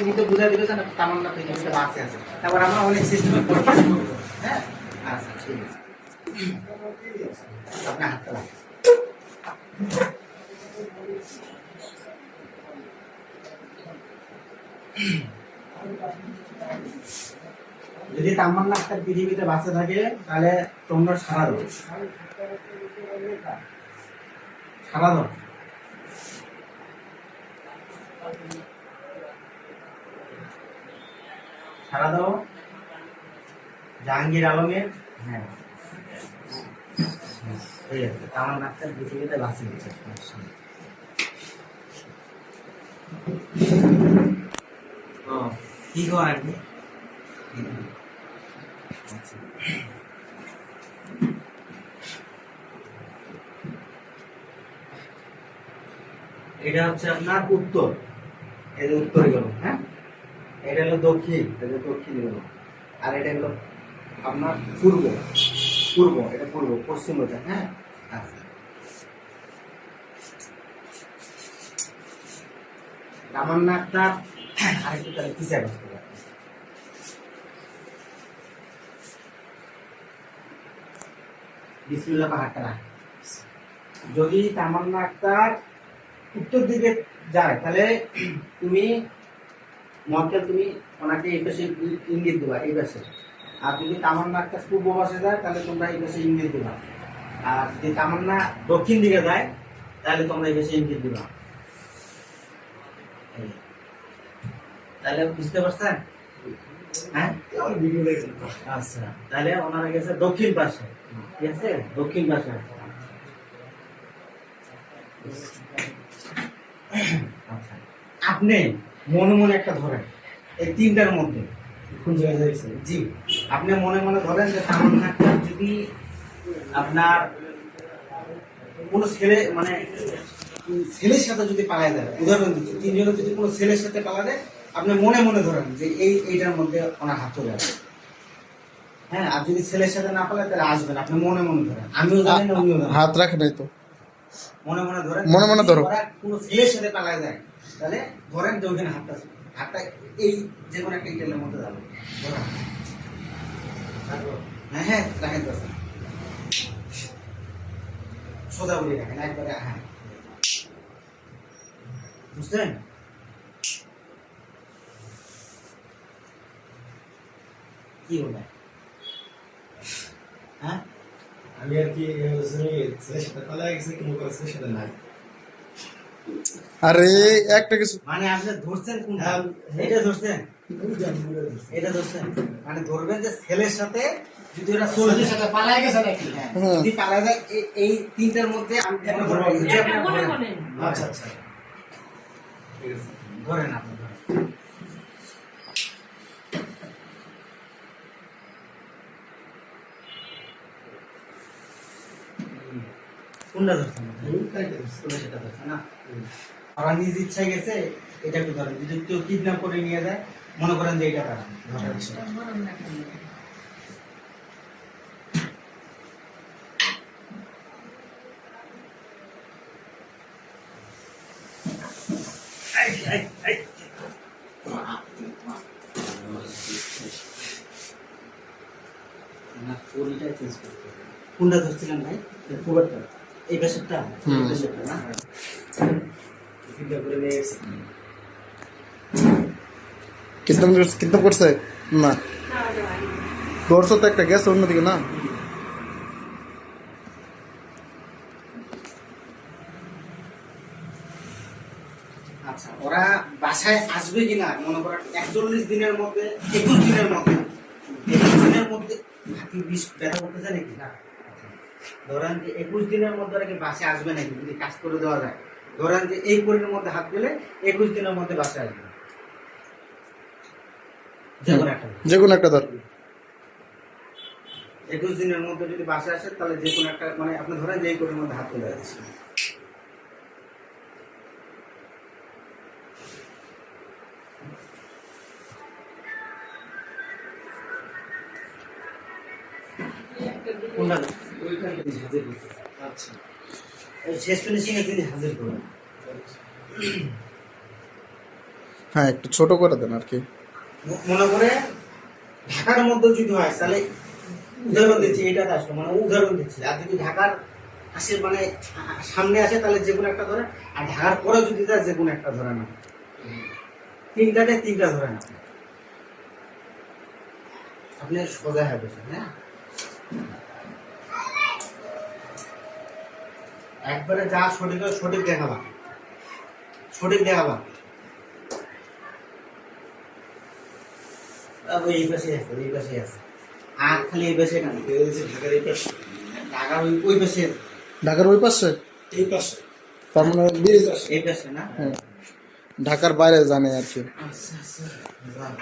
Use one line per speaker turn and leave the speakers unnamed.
কিন্তু বুঝা তামান্না পৃথিবীতে বাঁচে আছে তারপর আমরা অনেক সিস্টেমে হ্যাঁ? আচ্ছা ঠিক আছে। যদি তামান্না আক্তার পৃথিবীতে বাঁচে থাকে, তাহলে তোমরা সারা দাও সারা দাও সারা দাও জাহাঙ্গীর আলমের হ্যাঁ। কি, তামান্না আক্তার পৃথিবীতে বাঁচে গেছে। ও কি গো আর কি? আচ্ছা এটা হচ্ছে আপনার উত্তর। যে উত্তর গেল হ্যাঁ? এটা হলো দক্ষিণ, এটা দক্ষিণ গেল আর এটা হলো আপনার পূর্ব পূর্ব, এটা পূর্ব, পশ্চিম হ্যাঁ? আচ্ছা। আরেকটু তাহলে পিছিয়ে বসতে পারে পাহাড়টা। যদি তামান্না আক্তার উত্তর দিকে যায়, তাহলে তুমি মনকে তুমি ওনাকে এই পাশে ইঙ্গিত দেবা, এই পাশে। আর যদি তামান্না আক্তার পূর্ব পাশে যায়, তাহলে তোমরা এই পাশে ইঙ্গিত দেবা। আর যদি তামান্না দক্ষিণ দিকে যায়, তাহলে তোমরা এই পাশে ইঙ্গিত দেবা। তাহলে বুঝতে পারছেন? হ্যাঁ? আচ্ছা তাহলে ওনারা গেছে দক্ষিণ পাশে। ঠিক আছে? দক্ষিণ পাশে। আচ্ছা। আপনি মনে মনে একটা ধরেন এই তিনটার মধ্যে।
কোন জায়গায়
জি আপনি মনে মনে ধরেন যে যদি আপনার কোনো ছেলে মানে ছেলের সাথে যদি পালায় যায় উদাহরণ দিচ্ছি তিনজনে যদি কোনো ছেলের সাথে পালা যায় আপনি মনে মনে ধরেন যে এই এইটার মধ্যে ওনার হাত চলে আসবে হ্যাঁ আর যদি ছেলের সাথে না পালায় তাহলে আসবেন আপনি মনে মনে ধরেন আমিও জানি না উনিও
হাত রাখে নাই তো।
মনে মনে ধরেন
মনে মনে ধরো।
কোনো ছেলের সাথে পালায় যায় তাহলে ধরেন যে হাতটা হাতটা এই যে কোনো একটা ইটেলের মধ্যে যাবে। হ্যাঁ হ্যাঁ রাখেন তো। সোজা বলি রাখেন, একবারে হ্যাঁ। বুঝলেন? কি হলো হ্যাঁ?
আমি আর কি সাথে পালাই গেছে, কোনো সাথে নাই।
আরে একটা কিছু
মানে আপনি ধরছেন কোনটা?
হ্যাঁ।
এটা ধরছেন। এটা ধরছেন। মানে ধরবেন যে ছেলের সাথে যদি ওরা সোলজের
সাথে পালায় গেছে নাকি?
হ্যাঁ, যদি পালায় যায় এই- এই তিনটার মধ্যে আমি।
আচ্ছা আচ্ছা। ঠিক
ধরেন আপনি ধরেন। কোনটা ধরছেন ধরছেন না ওরা নিজ ইচ্ছায় গেছে এটা একটু ধরেন যদি কেউ কিডন্যাপ করে নিয়ে যায় মনে করেন যে এটা তারা ধরেন না, পরিটা চেঞ্জ করতে হবে। কোনটা ধরছিলেন ভাই?
খুবটা
এই পেশেন্টটা এই পেশেন্টটা না?
করে নিয়ে গেছে
কিন্তু কিন্তু করছে? না। ধরছো তো একটা গেছে অন্যদিকে না?
আচ্ছা ওরা বাসায় আসবে কিনা? মনে করেন একচল্লিশ দিনের মধ্যে একুশ দিনের মধ্যে। একুশ দিনের মধ্যে হাতি বিষ ব্যথা করতেছে নাকি? না। আচ্ছা। ধরেন যে একুশ দিনের মধ্যে ওরা কি বাসায় আসবে নাকি যদি কাজ করে দেওয়া যায়? ধরেন যে এই পরিণের মধ্যে হাত দিলে একুশ দিনের মধ্যে বাসায় আসবে। যে কোনো একটা
ধর।
একুশ দিনের মধ্যে যদি বাসায় আসে তাহলে যে কোনো একটা মানে আপনি ধরেন যে এই পরিণের মধ্যে হাত তুলে যাচ্ছে কোনটা হাজির
আচ্ছা।
শেষ ফিনিশিং তিনি হাজির করবেন
হ্যাঁ একটু ছোট করে দেন আর কি।
মনে করে ঢাকার মধ্যে যদি হয় তাহলে উদাহরণ দিচ্ছি এটা আসলো মানে উদাহরণ দিচ্ছি। আর যদি ঢাকার আসে মানে সামনে আসে তাহলে যে কোনো একটা ধরে আর ঢাকার পরে যদি যায় যে কোনো একটা ধরে না তিনটাতে তিনটা ধরে না আপনি সোজা হবে হ্যাঁ? একবারে যা সঠিক সঠিক দেখাবা। সঠিক দেখাবা। আহ, ওই এই পাশে আছে ওই পাশে আছে। আর খালি এই পাশে না
ঢাকার এই পাশে।
ঢাকা ওই ওই পাশে।
ঢাকার ওই পাশে?
এই পাশে।
তার মানে
এই পাশে না?
হ্যাঁ। ঢাকার বাইরে জানে আর কি।
আচ্ছা আচ্ছা।